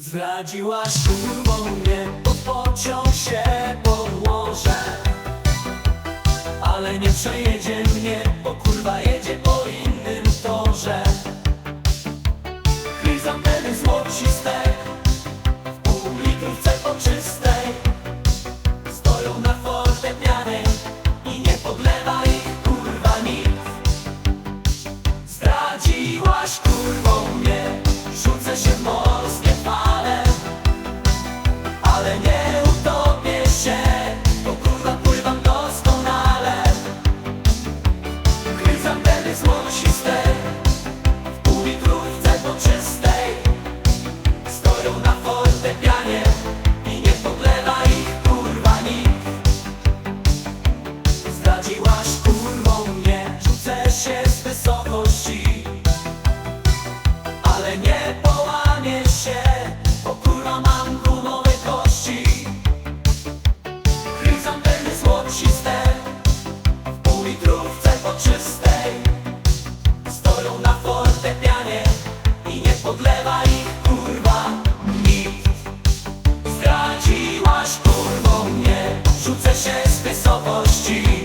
Zdradziłaś kurwą mnie, bo pociąg się podłoże. Ale nie przejedzie mnie, bo kurwa jedzie po innym torze. Chryzantemy złociste W pół litrówce poczystej Stoją na fortepianie I nie podlewa ich kurwa nikt Zdradziłaś kurwą mnie Zdradziłaś kurwą mnie Rzucę się z wysokości. Ale nie połamię się Bo kurwa mam gumowe kości. Chryzantemy złociste W pół litrówce poczystej. Stoją na fortepianie I nie podlewa ich kurwa nikt. Zdradziłaś kurwą mnie Rzucę się z wysokości